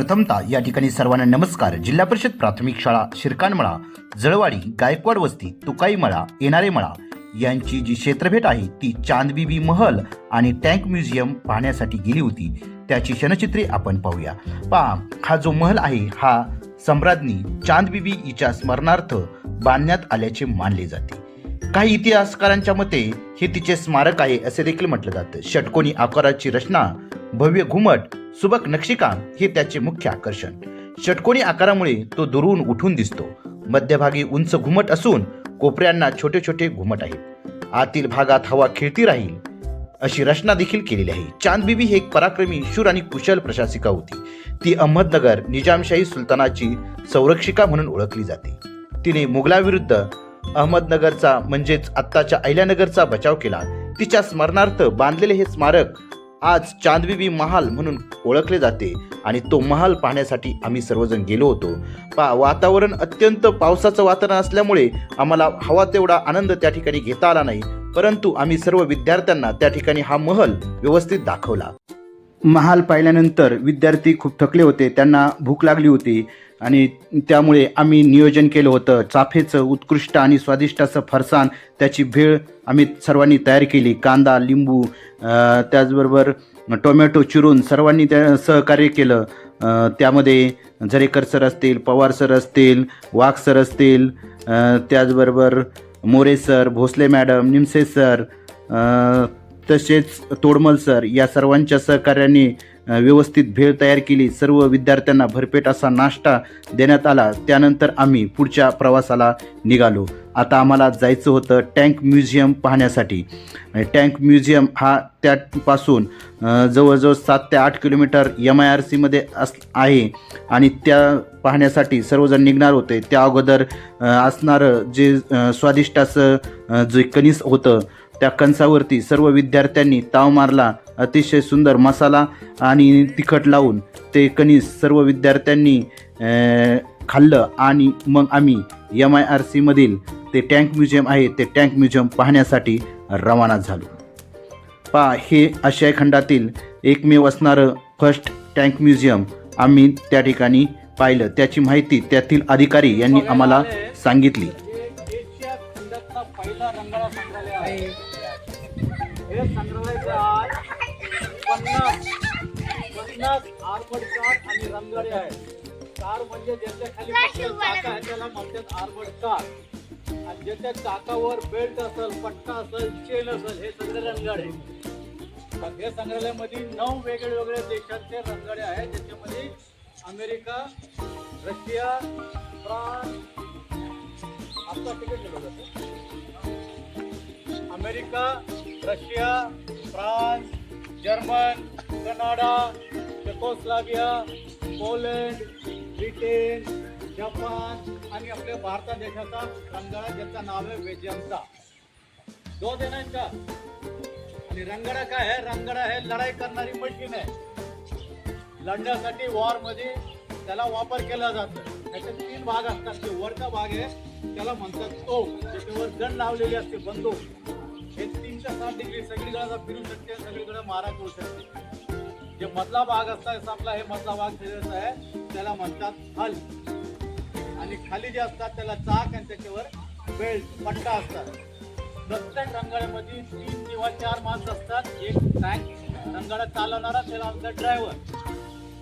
प्रथमतः या ठिकाणी सर्वांना नमस्कार. जिल्हा परिषद प्राथमिक शाळा शिरकानमळा जळवाडी गायकवाड वस्ती तुकाई मळा येणारे मळा यांची जी क्षेत्रभेट आहे ती चांदबिबी महल आणि टँक म्युझियम पाहण्यासाठी गेली होती. त्याची क्षणचित्रे आपण पाहूया. पहा हा जो महल आहे हा सम्राज्ञी चांदबिबी हिच्या स्मरणार्थ बांधण्यात आल्याचे मानले जाते. काही इतिहासकारांच्या मते हे तिचे स्मारक आहे असे देखील म्हटलं जातं. षटकोनी आकाराची रचना भव्य घुमट सुबक नक्षीकाम हे त्याचे मुख्य आकर्षण. षटकोनी आकारामुळे तो दुरून उठून दिसतो. मध्यभागी उंच घुमट असून कोपऱ्यांना छोटे छोटे घुमट आहेत. आतील भागात हवा खेळती राहील. अशी रचना देखील केलेली आहे. चांदबिबी ही एक पराक्रमी शूर आणि कुशल प्रशासिका होती. ती अहमदनगर निजामशाही सुलतानाची संरक्षिका म्हणून ओळखली जाते. तिने मुघलाविरुद्ध अहमदनगरचा म्हणजेच आत्ताच्या अहिल्यानगरचा बचाव केला. तिच्या स्मरणार्थ बांधलेले हे स्मारक आज चांदबिबी महाल म्हणून ओळखले जाते आणि तो महाल पाहण्यासाठी आम्ही सर्वजण गेलो होतो. पा वातावरण अत्यंत पावसाचं वातावरण असल्यामुळे आम्हाला हवा तेवढा आनंद त्या ठिकाणी घेता आला नाही. परंतु आम्ही सर्व विद्यार्थ्यांना त्या ठिकाणी हा महल व्यवस्थित दाखवला. महाल पाहिल्यानंतर विद्यार्थी खूप थकले होते त्यांना भूक लागली होती. आणि त्यामुळे आम्ही नियोजन केलं होतं. चाफेचं उत्कृष्ट आणि स्वादिष्ट असं फरसाण त्याची भेळ आम्ही सर्वांनी तयार केली. कांदा लिंबू त्याचबरोबर टोमॅटो चिरून सर्वांनी त्या सहकार्य केलं. त्यामध्ये झरेकर सर असतील पवार सर असतील वाघ सर असतील त्याचबरोबर More sir Bhosale madam Nimse sir तसेच तोडमल सर या सर्वांच्या सहकार्याने व्यवस्थित भेळ तयार केली. सर्व विद्यार्थ्यांना भरपेट असा नाश्ता देण्यात आला. त्यानंतर आम्ही पुढच्या प्रवासाला निघालो. आता आम्हाला जायचं होतं टँक म्युझियम पाहण्यासाठी. टँक म्युझियम हा त्यापासून जवळजवळ सात ते आठ किलोमीटर एम आय आर सीमध्ये अस आहे. आणि त्या पाहण्यासाठी सर्वजण निघणार होते. त्या अगोदर असणारं जे स्वादिष्ट असं जे कणीस होतं त्या कणसावरती सर्व विद्यार्थ्यांनी ताव मारला अतिशय सुंदर मसाला आणि तिखट लावून ते कणीस सर्व विद्यार्थ्यांनी खाल्लं आणि मग आम्ही एम आय आर सीमधील ते टँक म्युझियम आहे ते टँक म्युझियम पाहण्यासाठी रवाना झालो. पा हे आशिया खंडातील एकमेव असणारं फर्स्ट टँक म्युझियम आम्ही त्या ठिकाणी पाहिलं. त्याची माहिती त्यातील अधिकारी यांनी आम्हाला सांगितली. संग्रहालयाचं आज पन्नास पन्नास आर्मड कार आणि रंगाळे आहेत. कार म्हणजे ज्याच्या खाली चाक आहे त्याला म्हणतात कार आणि ज्याच्या चाकावर बेल्ट असेल पट्टा असेल चेन असेल हे सगळे मग हे संग्रहालयामध्ये नऊ वेगळे वेगळे देशांचे रंगाळे आहेत. ज्याच्यामध्ये अमेरिका रशिया फ्रान्स आपका ticket America Russia France German Canada Czechoslovakia Poland Britain Japan आणि आपल्या भारत देशाचा रंगाळा ज्याचं नाव आहे वेजमचा दो देनांचा आणि रंगाडा काय आहे? रंगाडा हे लढाई करणारी मशीन आहे. लढण्यासाठी वॉरमध्ये त्याला वापर केला जातो. त्याचे तीन भाग असतात. ते वरचा भाग आहे त्याला म्हणतात तो त्याच्यावर गण लावलेली असते बंदूक. हे सगळीकडे आता फिरू शकते सगळीकडे मारा करू शकते. जे मधला भाग असतात आपला हे मधला भाग शरीराचा आहे त्याला म्हणतात हल आणि खाली जे असतात त्याला चाक आणि त्याच्यावर बेल्ट पट्टा असतात. प्रत्येक रंगाळ्यामध्ये तीन किंवा चार माणसं असतात. एक टँक रंगाळा चालवणारा त्याला आमचा ड्रायव्हर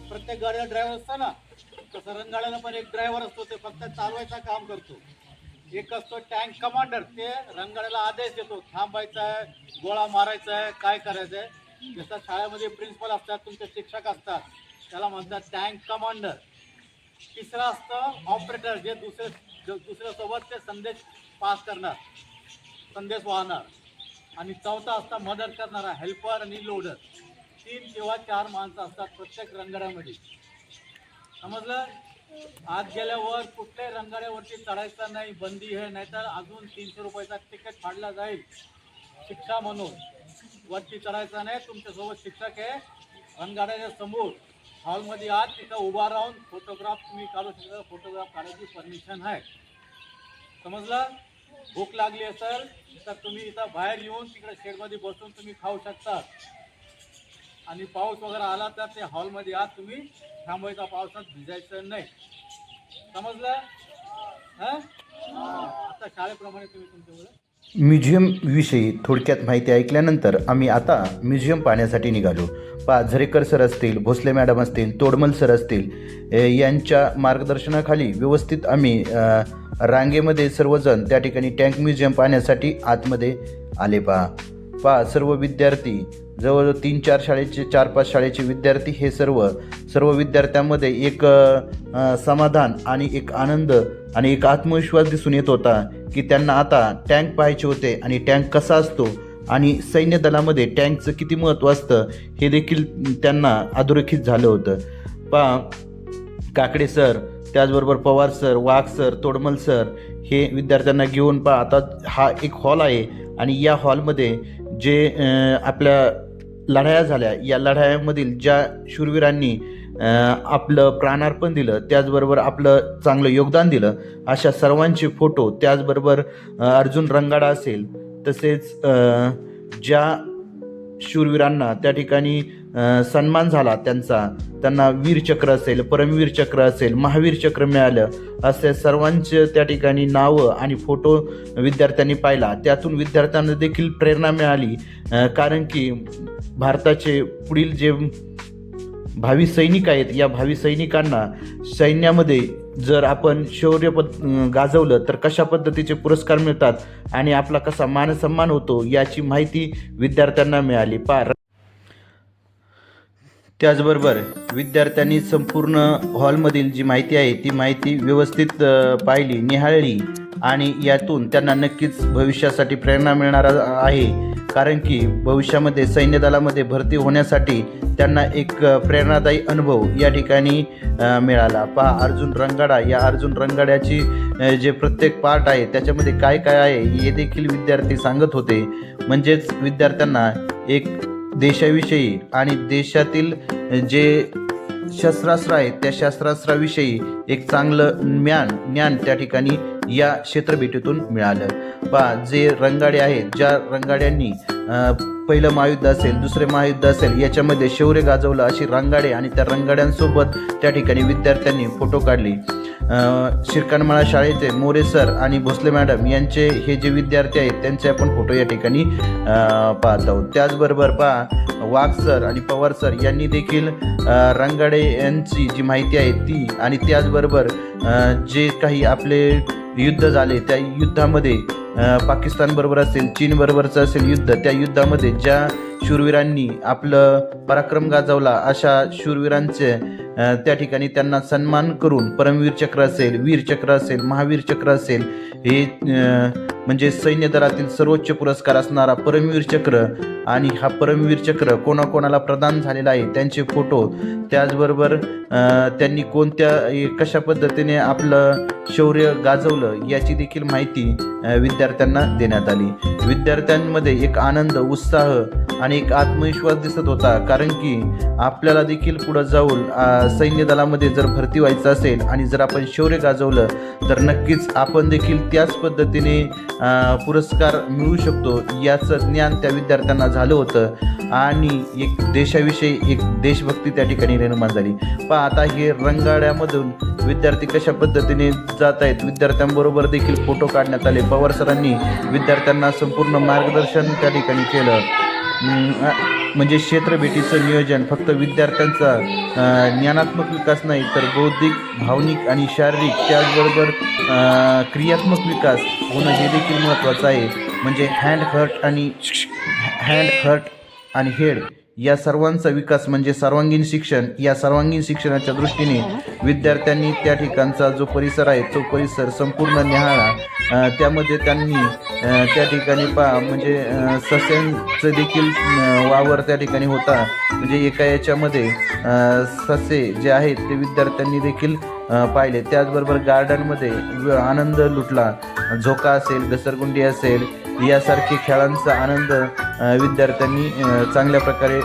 प्रत्येक गाडीला ड्रायव्हर असतं ना तसं रंगाळ्याला पण एक ड्रायव्हर असतो ते फक्त चालवायचं काम करतो. एक असतो टँक कमांडर ते रंगाड्याला आदेश देतो थांबायचा आहे गोळा मारायचा आहे काय करायचं आहे जसं शाळेमध्ये प्रिन्सिपल असतात तुमचे शिक्षक असतात त्याला म्हणतात टँक कमांडर तिसरा असतं ऑपरेटर जे दुसरे दुसऱ्यासोबत ते संदेश पास करणार संदेश वाहणार. आणि चौथा असता मदत करणारा हेल्पर आणि लोडर तीन किंवा चार माणसं असतात प्रत्येक रंगाड्यामध्ये. समजलं? आत गेल्यावर कुठल्याही रंगाड्यावरती चढायचं नाही बंदी आहे नाहीतर अजून तीनशे रुपयाचा तिकीट फाडला जाईल. शिक्षा म्हणून. वरती चढायचा नाही तुमच्यासोबत शिक्षक आहे. रंगाड्याच्या समोर हॉलमध्ये आत तिथं उभा राहून फोटोग्राफ तुम्ही काढू शकता. फोटोग्राफ काढायची परमिशन आहे. समजलं? भूक लागली असेल तर तुम्ही इथं बाहेर येऊन तिकडे शेडमध्ये बसून तुम्ही खाऊ शकता. आणि पाऊस वगैरे आला तर ते हॉलमध्ये आत तुम्ही. थांबायचा पावसात भिजायचं नाही. समजलं? आता शाळेप्रमाणे तुम्ही तुमच्या म्युझियमविषयी थोडक्यात माहिती ऐकल्यानंतर आम्ही आता म्युझियम पाहण्यासाठी निघालो. पा झरेकर सर असतील भोसले मॅडम असतील तोडमल सर असतील यांच्या मार्गदर्शनाखाली व्यवस्थित आम्ही रांगेमध्ये सर्वजण त्या ठिकाणी टँक म्युझियम पाहण्यासाठी आतमध्ये आले पहा. पहा सर्व विद्यार्थी जवळजवळ तीन चार शाळेचे चार पाच शाळेचे विद्यार्थी हे सर्व सर्व विद्यार्थ्यांमध्ये एक समाधान आणि एक आनंद आणि एक आत्मविश्वास दिसून येत होता की त्यांना आता टँक पाहायचे होते आणि टँक कसा असतो आणि सैन्य दलामध्ये टँकचं किती महत्त्व असतं हे देखील त्यांना अधोरेखित झालं होतं. पहा काकडे सर त्याचबरोबर Pawar sir Wagh sir Todmal sir हे विद्यार्थ्यांना घेऊन पहा आता हा एक हॉल आहे आणि या हॉलमध्ये जे आपल्या लढाया झाल्या या लढायामधील ज्या शूरवीरांनी आपलं प्राणार्पण दिलं त्याचबरोबर आपलं चांगलं योगदान दिलं अशा सर्वांचे फोटो त्याचबरोबर अर्जुन रंगाडा असेल तसेच ज्या शूरवीरांना त्या ठिकाणी सन्मान झाला त्यांचा. त्यांना वीरचक्र असेल परमवीर चक्र असेल महावीर चक्र मिळालं असे सर्वांचे त्या ठिकाणी नावं आणि फोटो विद्यार्थ्यांनी पाहिला. त्यातून विद्यार्थ्यांना देखील प्रेरणा मिळाली कारण की भारताचे पुढील जे भावी सैनिक आहेत या भावी सैनिकांना सैन्यामध्ये जर आपण शौर्य पद गाजवलं तर कशा पद्धतीचे पुरस्कार मिळतात आणि आपला कसा मानसन्मान होतो याची माहिती विद्यार्थ्यांना मिळाली. पार त्याचबरोबर विद्यार्थ्यांनी संपूर्ण हॉलमधील जी माहिती आहे ती माहिती व्यवस्थित पाहिली निहाळली आणि यातून त्यांना नक्कीच भविष्यासाठी प्रेरणा मिळणार आहे. कारण की भविष्यामध्ये सैन्य दलामध्ये भरती होण्यासाठी त्यांना एक प्रेरणादायी अनुभव या ठिकाणी मिळाला. पहा अर्जुन रंगाडा या अर्जुन रंगाड्याची जे प्रत्येक पार्ट आहे त्याच्यामध्ये काय काय आहे हे देखील विद्यार्थी सांगत होते. म्हणजेच विद्यार्थ्यांना एक देशाविषयी आणि देशातील जे शस्त्रास्त्र आहेत त्या शस्त्रास्त्राविषयी एक चांगलं ज्ञान ज्ञान त्या ठिकाणी या क्षेत्रभेटीतून मिळालं. पा जे रंगाडे आहेत ज्या रंगाड्यांनी पहिलं महायुद्ध असेल दुसरे महायुद्ध असेल याच्यामध्ये शौर्य गाजवलं अशी रंगाडे आणि त्या रंगाड्यांसोबत त्या ठिकाणी विद्यार्थ्यांनी फोटो काढले. अ, शिरकानमाळा शाळेचे मोरे सर आणि भोसले मॅडम यांचे हे जे विद्यार्थी आहेत त्यांचे आपण फोटो या ठिकाणी पाहत आहोत. त्याचबरोबर पहा वाघ सर आणि पवार सर यांनी देखील रंगाडे यांची जी माहिती आहे ती आणि त्याचबरोबर जे काही आपले युद्ध झाले त्या युद्धामध्ये पाकिस्तानबरोबर असेल चीनबरोबरचं असेल युद्ध त्या युद्धामध्ये ज्या शूरवीरांनी आपलं पराक्रम गाजवला अशा शूरवीरांचे त्या ठिकाणी त्यांना सन्मान करून परमवीर चक्र असेल वीर चक्र असेल महावीर चक्र असेल हे म्हणजे सैन्य दलातील सर्वोच्च पुरस्कार असणारा परमवीर चक्र आणि हा परमवीर चक्र कोणाकोणाला प्रदान झालेला आहे त्यांचे फोटो त्याचबरोबर त्यांनी कोणत्या कशा पद्धतीने आपलं शौर्य गाजवलं याची देखील माहिती विद्या विद्यार्थ्यांना देण्यात आली. विद्यार्थ्यांमध्ये एक आनंद उत्साह आणि एक आत्मविश्वास दिसत होता. कारण की आपल्याला देखील पुढं जाऊन सैन्य दलामध्ये जर भरती व्हायचं असेल आणि जर आपण शौर्य गाजवलं तर नक्कीच आपण देखील त्याच पद्धतीने पुरस्कार मिळू शकतो. याचं ज्ञान त्या विद्यार्थ्यांना झालं होतं. आणि एक देशाविषयी एक देशभक्ती त्या ठिकाणी निर्माण झाली. पण आता हे रंगाड्यामधून विद्यार्थी कशा पद्धतीने जात आहेत? विद्यार्थ्यांबरोबर देखील फोटो काढण्यात आले. पवार सरांनी विद्यार्थ्यांना संपूर्ण मार्गदर्शन त्या ठिकाणी केलं. म्हणजे क्षेत्रभेटीचं नियोजन फक्त विद्यार्थ्यांचा ज्ञानात्मक विकास नाही तर बौद्धिक भावनिक आणि शारीरिक त्याचबरोबर क्रियात्मक विकास होणं हे देखील महत्त्वाचं आहे. म्हणजे हँड हर्ट आणि हँड हर्ट आणि हेड या सर्वांचा विकास म्हणजे सर्वांगीण शिक्षण या सर्वांगीण शिक्षणाच्या दृष्टीने विद्यार्थ्यांनी त्या ठिकाणचा जो परिसर आहे तो परिसर संपूर्ण निहाळा त्यामध्ये त्यांनी त्या ठिकाणी पा म्हणजे सस्यांचं देखील वावर त्या ठिकाणी होता. म्हणजे एका याच्यामध्ये ससे जे आहेत ते विद्यार्थ्यांनी देखील पाहिले. त्याचबरोबर गार्डनमध्ये आनंद लुटला. झोका असेल घसरगुंडी असेल यासारखे खेळांचा आनंद विद्यार्थ्यांनी चांगल्या प्रकारे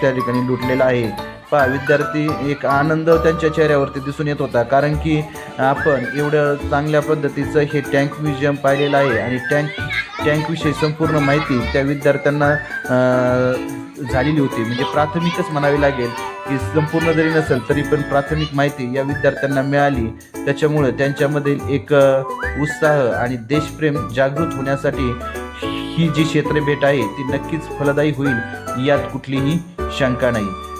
त्या ठिकाणी लुटलेला आहे. पहा विद्यार्थी एक आनंद त्यांच्या चेहऱ्यावरती दिसून येत होता. कारण की आपण एवढं चांगल्या पद्धतीचं हे टँक म्युझियम पाहिलेलं आहे आणि टँक टँकविषयी संपूर्ण माहिती त्या विद्यार्थ्यांना झालेली होती. म्हणजे प्राथमिकच म्हणावी लागेल. की संपूर्ण जरी नसेल तरी पण प्राथमिक माहिती या विद्यार्थ्यांना मिळाली. त्याच्यामुळे त्यांच्यामधील एक उत्साह आणि देशप्रेम जागृत होण्यासाठी ही जी क्षेत्रभेट आहे ती नक्कीच फलदायी होईल यात कुठलीही शंका नाही.